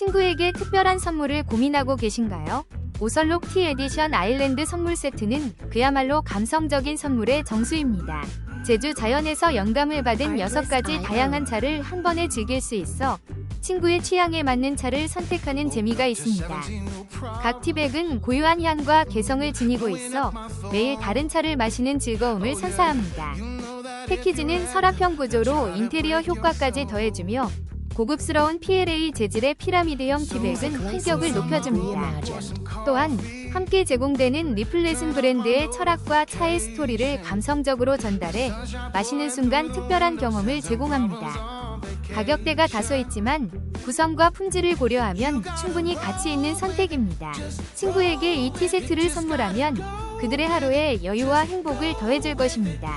친구에게 특별한 선물을 고민하고 계신가요? 오설록 티 에디션 아일랜드 선물 세트는 그야말로 감성적인 선물의 정수입니다. 제주 자연에서 영감을 받은 6가지 다양한 차를 한 번에 즐길 수 있어 친구의 취향에 맞는 차를 선택하는 재미가 있습니다. 각 티백은 고유한 향과 개성을 지니고 있어 매일 다른 차를 마시는 즐거움을 선사합니다. 패키지는 서랍형 구조로 인테리어 효과까지 더해주며 고급스러운 PLA 재질의 피라미드형 티백은 품격을 높여줍니다. 또한 함께 제공되는 리플레슨 브랜드의 철학과 차의 스토리를 감성적으로 전달해 마시는 순간 특별한 경험을 제공합니다. 가격대가 다소 있지만 구성과 품질을 고려하면 충분히 가치 있는 선택입니다. 친구에게 이 티 세트를 선물하면 그들의 하루에 여유와 행복을 더해줄 것입니다.